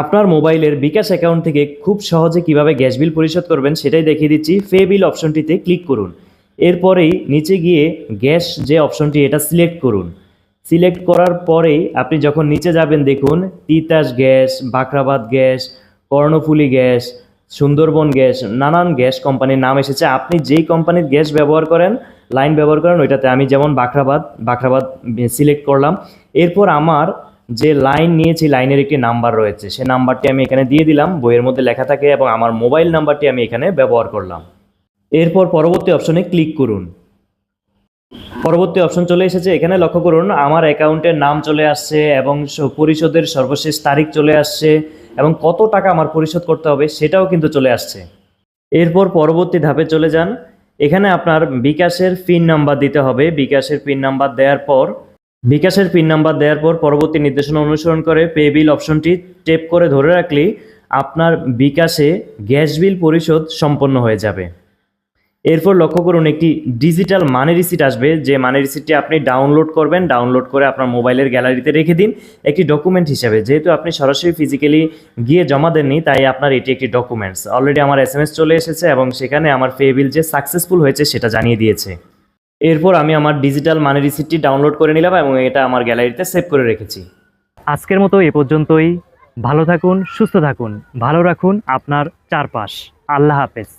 আপনার মোবাইলের বিকাশ অ্যাকাউন্ট থেকে খুব সহজে কীভাবে গ্যাস বিল পরিশোধ করবেন সেটাই দেখিয়ে দিচ্ছি। পে বিল অপশনটিতে ক্লিক করুন। এরপরেই নিচে গিয়ে গ্যাস যে অপশনটি, এটা সিলেক্ট করুন। সিলেক্ট করার পরেই আপনি যখন নিচে যাবেন, দেখুন Titas gas, Bakhrabad gas, Karnaphuli gas, Sundarban gas, নানান গ্যাস কোম্পানির নাম এসেছে। আপনি যেই কোম্পানির গ্যাস ব্যবহার করেন, লাইন ব্যবহার করেন, ওইটাতে আমি যেমন বাখরাবাদ বাখরাবাদ সিলেক্ট করলাম। এরপর আমার যে লাইন নিয়েছি লাইনের একটি নাম্বার রয়েছে, সে নাম্বারটি আমি এখানে দিয়ে দিলাম, বইয়ের মধ্যে লেখা থাকে এবং আমার মোবাইল নাম্বারটি আমি এখানে ব্যবহার করলাম। এরপর পরবর্তী অপশনে ক্লিক করুন। পরবর্তী অপশন চলে এসেছে, এখানে লক্ষ্য করুন, আমার অ্যাকাউন্টের নাম চলে আসছে এবং পরিশোধের সর্বশেষ তারিখ চলে আসছে এবং কত টাকা আমার পরিশোধ করতে হবে সেটাও কিন্তু চলে আসছে। এরপর পরবর্তী ধাপে চলে যান, এখানে আপনার বিকাশের পিন নাম্বার দিতে হবে। বিকাশের পিন নাম্বার দেওয়ার পর বিকাশের পিন নাম্বার দেওয়ার পর পরবর্তী নির্দেশনা অনুসরণ করে পে বিল অপশনটি টেপ করে ধরে রাখলেই আপনার বিকাশে গ্যাস বিল পরিশোধ সম্পন্ন হয়ে যাবে। এরপর লক্ষ্য করুন একটি ডিজিটাল মানি রিসিট আসবে। যে মানি রিসিটটি আপনি ডাউনলোড করবেন, ডাউনলোড করে আপনার মোবাইলের গ্যালারিতে রেখে দিন। একটি ডকুমেন্ট হিসেবে, যেহেতু আপনি সরাসরি ফিজিক্যালি গিয়ে জমা দেননি, তাই আপনার এটি একটি ডকুমেন্টস। অলরেডি আমার এস চলে এসেছে এবং সেখানে আমার পে বিল যে সাকসেসফুল হয়েছে সেটা জানিয়ে দিয়েছে। এরপর আমি আমার ডিজিটাল মানি রিসিপ্টটি ডাউনলোড করে নিলাম এবং এটা আমার গ্যালারিতে সেভ করে রেখেছি। আজকের মতো এ পর্যন্তই। ভালো থাকুন, সুস্থ থাকুন, ভালো রাখুন আপনার চারপাশ। আল্লাহ হাফেজ।